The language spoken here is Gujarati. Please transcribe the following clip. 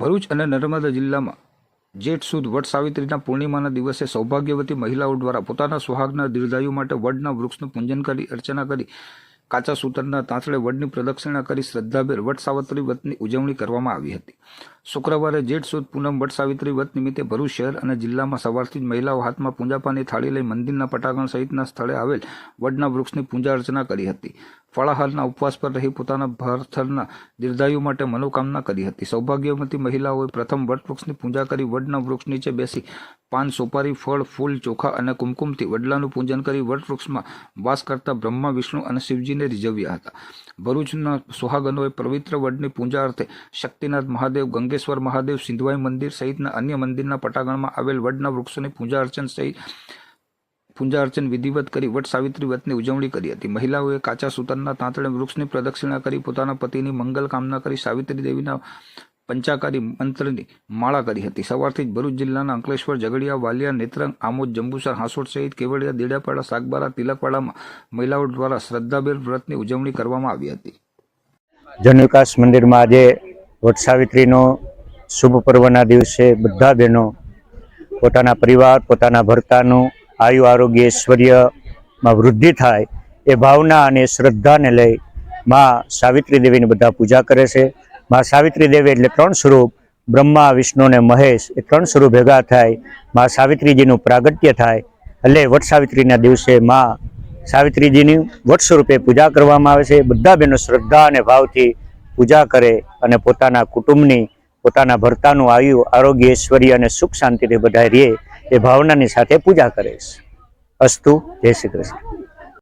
ભરૂચ અને નર્મદા જિલ્લામાં જેઠ સુદ વટ સાવિત્રીના પૂર્ણિમાના દિવસે સૌભાગ્યવતી મહિલાઓ દ્વારા પોતાના સુહાગના દીર્ઘાયુ માટે વડના વૃક્ષનું પૂજન કરી, અર્ચના કરી, કાચા સૂતરના તાંતળે વડની પ્રદક્ષિણા કરી, શ્રદ્ધાભેર વટ સાવિત્રી વ્રતની ઉજવણી કરવામાં આવી હતી. શુક્રવારે જેઠ સુદ પૂનમ વટ સાવિત્રી વ્રત નિમિત્તે ભરૂચ શહેર અને જિલ્લામાં સવારથી જ મહિલાઓ હાથમાં પૂંજાપાની થાળી લઈ મંદિરના પટાંગણ સહિતના સ્થળે આવેલ વડના વૃક્ષની પૂજા અર્ચના કરી હતી. ફળાહારના ઉપવાસ પર રહી પોતાના ભરથરના દીર્ઘાયુ માટે મનોકામના કરી હતી. સૌભાગ્યવતી મહિલાઓએ પ્રથમ વટવૃક્ષની પૂજા કરી વડના વૃક્ષ નીચે બેસી પાન, સોપારી, ફળ, ફૂલ, ચોખા અને કુમકુમથી વડલાનું પૂજન કરી વટવૃક્ષમાં વાસ કરતા બ્રહ્મા, વિષ્ણુ અને શિવજીને રીઝવ્યા હતા. ભરૂચના સુહાગનોએ પવિત્ર વડની પૂજા અર્થે શક્તિનાથ મહાદેવ ગંગેશ્વર મહાદેવ સિંધવાઈ મંદિર સહિતના અન્ય મંદિરના પટાગણમાં આવેલ વડના વૃક્ષોની પૂજા અર્ચન સહિત પૂજા અર્ચન વિધિવત કરી વટ સાવિત્રી વ્રતની ઉજવણી કરી હતી. મહિલાઓએ કાચા સૂતરના તાંતણે વૃક્ષની પ્રદક્ષિણા કરી પોતાના પતિની મંગલ કામના કરી સાવિત્રી દેવીના પંચાકારી મંત્રની માળા કરી હતી. સવારથી જ ભરૂચ જિલ્લાના અંકલેશ્વર, ઝઘડિયા, વાલિયા, નેત્રંગ, આમોદ, જંબુસર હાંસોડ સહિત કેવડિયા દેડાપાડા સાગબારા, તિલકવાડામાં મહિલાઓ દ્વારા શ્રદ્ધાભેર વ્રતની ઉજવણી કરવામાં આવી હતી. જનવિકાસ મંદિરમાં આજે વટ સાવિત્રીનો શુભ પર્વના દિવસે બધા બહેનો પોતાના પરિવાર, પોતાના ભરતાનું આયુ આરોગ્ય ઐશ્વર્યમાં વૃદ્ધિ થાય એ ભાવના અને શ્રદ્ધાને લઈ માં સાવિત્રી દેવીની બધા પૂજા કરે છે. મા સાવિત્રી દેવી એટલે ત્રણ સ્વરૂપ, બ્રહ્મા, વિષ્ણુ અને મહેશ એ ત્રણ સ્વરૂપ ભેગા થાય, મા સાવિત્રીજીનું પ્રાગટ્ય થાય. એટલે વટ સાવિત્રીના દિવસે મા સાવિત્રીજીની વટ સ્વરૂપે પૂજા કરવામાં આવે છે. બધા બહેનો શ્રદ્ધા અને ભાવથી પૂજા કરે અને પોતાના કુટુંબની, પોતાના ભરતાનું આયુ, આરોગ્ય, ઐશ્વર્ય અને સુખ શાંતિથી બધા રહે એ ભાવનાની સાથે પૂજા કરે અસ્તુ, જય શ્રી કૃષ્ણ.